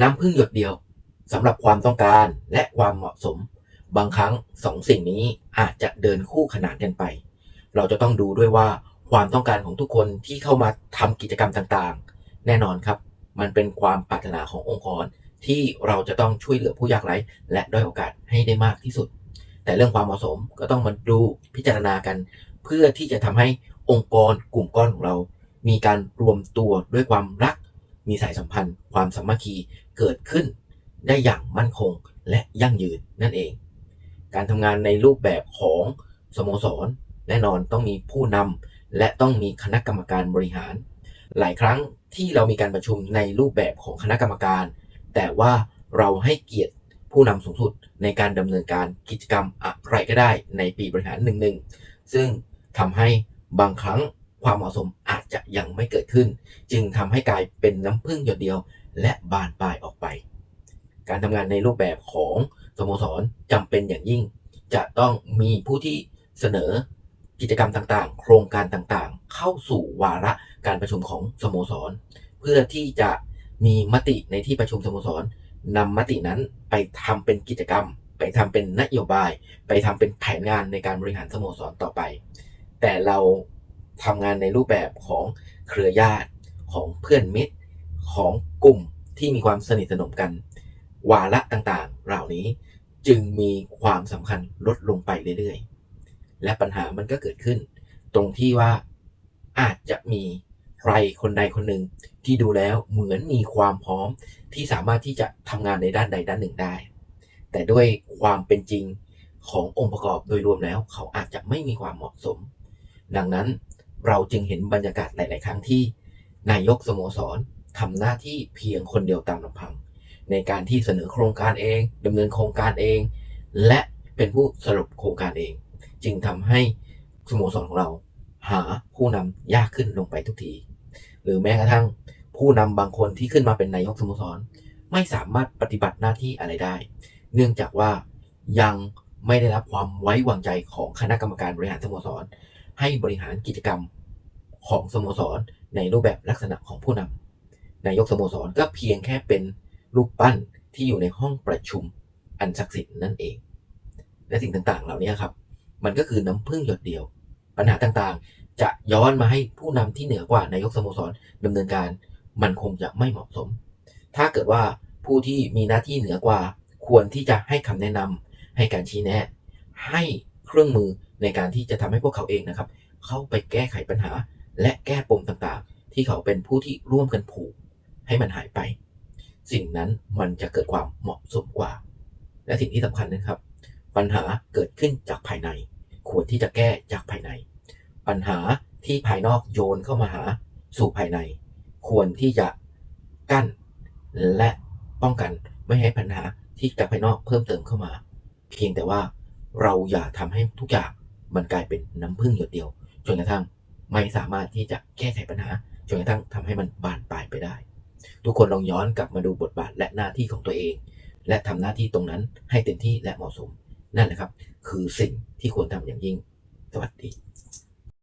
น้ำพึ่งหยดเดียวสำหรับความต้องการและความเหมาะสม บางครั้งสองสิ่งนี้อาจจะเดินคู่ขนานกันไป เราจะต้องดูด้วยว่าความต้องการของทุกคนที่เข้ามาทำกิจกรรมต่างๆ แน่นอนครับ มันเป็นความปรารถนาขององค์กรที่เราจะต้องช่วยเหลือผู้ยากไร้ และด้อยโอกาสให้ได้มากที่สุด แต่เรื่องความเหมาะสมก็ต้องมาดูพิจารณากัน เพื่อที่จะทำให้องค์กรกลุ่มก้อนของเรา มีการรวมตัวด้วยความรัก มีสายสัมพันธ์ ความสามัคคีเกิดขึ้นได้อย่างมั่นคงและยั่งยืนนั่นเอง การทำงานในรูปแบบของสโมสร แน่นอนต้องมีผู้นำและต้องมีคณะกรรมการบริหาร หลายครั้งที่เรามีการประชุมในรูปแบบของคณะกรรมการ แต่ว่าเราให้เกียรติผู้นำสูงสุดในการดำเนินการกิจกรรมอะไรก็ได้ในปีบริหารหนึ่งหนึ่งซึ่งทำให้บางครั้งความเหมาะสม จะยังไม่เกิดขึ้น จึงทำให้กลายเป็นน้ำพึ่งหยดเดียว และบานปลายออกไป การทำงานในรูปแบบของสโมสรจำเป็นอย่างยิ่ง จะต้องมีผู้ที่เสนอกิจกรรมต่างๆ โครงการต่างๆ เข้าสู่วาระการประชุมของสโมสร เพื่อที่จะมีมติในที่ประชุมสโมสรนำมตินั้นไปทำเป็นกิจกรรม ไปทำเป็นนโยบาย ไปทำเป็นแผนงานในการบริหารสโมสรต่อไป แต่เรา ทำงานในรูปแบบของเครือญาติของเพื่อนมิตรของกลุ่มที่มีความสนิทสนมกัน วาระต่างๆ เหล่านี้จึงมีความสำคัญลดลงไปเรื่อยๆ และปัญหามันก็เกิดขึ้น ตรงที่ว่าอาจจะมีใครคนใดคนหนึ่งที่ดูแล้วเหมือนมีความพร้อมที่สามารถที่จะทำงานในด้านใดด้านหนึ่งได้ แต่ด้วยความเป็นจริงขององค์ประกอบโดยรวมแล้ว เขาอาจจะไม่มีความเหมาะสม ดังนั้น เราจึงเห็นบรรยากาศหลาย ๆ ครั้งที่นายกสโมสรทำหน้าที่เพียงคนเดียวตามลำพัง ในการที่เสนอโครงการเองดำเนินโครงการเอง และเป็นผู้สรุปโครงการเอง จึงทำให้สโมสรของเรา หาผู้นำยากขึ้นลงไปทุกที หรือแม้กระทั่งผู้นำบางคนที่ขึ้นมาเป็นนายกสโมสร ไม่สามารถปฏิบัติหน้าที่อะไรได้ เนื่องจากว่ายังไม่ได้รับความไว้วางใจของคณะกรรมการบริหารสโมสร ให้บริหารกิจกรรมของสโมสรในรูปแบบลักษณะของผู้นำนายกสโมสรก็เพียงแค่เป็นรูปปั้นที่อยู่ในห้องประชุมอันศักดิ์สิทธิ์นั่นเอง และสิ่งต่างๆ เหล่านี้ครับ มันก็คือน้ำพึ่งหยดเดียว ปัญหาต่างๆ จะย้อนมาให้ผู้นำที่เหนือกว่านายกสโมสรดำเนินการมันคงจะไม่เหมาะสม ถ้าเกิดว่าผู้ที่มีหน้าที่เหนือกว่า ควรที่จะให้คำแนะนำให้การชี้แนะ ให้เครื่องมือ ในการที่จะทำให้พวกเขาเองนะครับ เข้าไปแก้ไขปัญหา และแก้ปมต่างๆ ที่เขาเป็นผู้ที่ร่วมกันผูก ให้มันหายไป สิ่งนั้นมันจะเกิดความเหมาะสมกว่า และสิ่งที่สำคัญนะครับ ปัญหาเกิดขึ้นจากภายใน ควรที่จะแก้จากภายใน ปัญหาที่ภายนอกโยนเข้ามาหาสู่ภายใน ควรที่จะกั้น และป้องกันไม่ให้ปัญหาที่จากภายนอกเพิ่มเติมเข้ามา เพียงแต่ว่าเราอย่าทำให้ทุกอย่าง มันกลายเป็นน้ำพึ่งหยดเดียวจนกระทั่งไม่สามารถที่จะแก้ไขปัญหาจนกระทั่งทำให้มันบานปลายไปได้ ทุกคนลองย้อนกลับมาดูบทบาทและหน้าที่ของตัวเอง และทำหน้าที่ตรงนั้นให้เต็มที่และเหมาะสม นั่นแหละครับ คือสิ่งที่ควรทำอย่างยิ่ง สวัสดี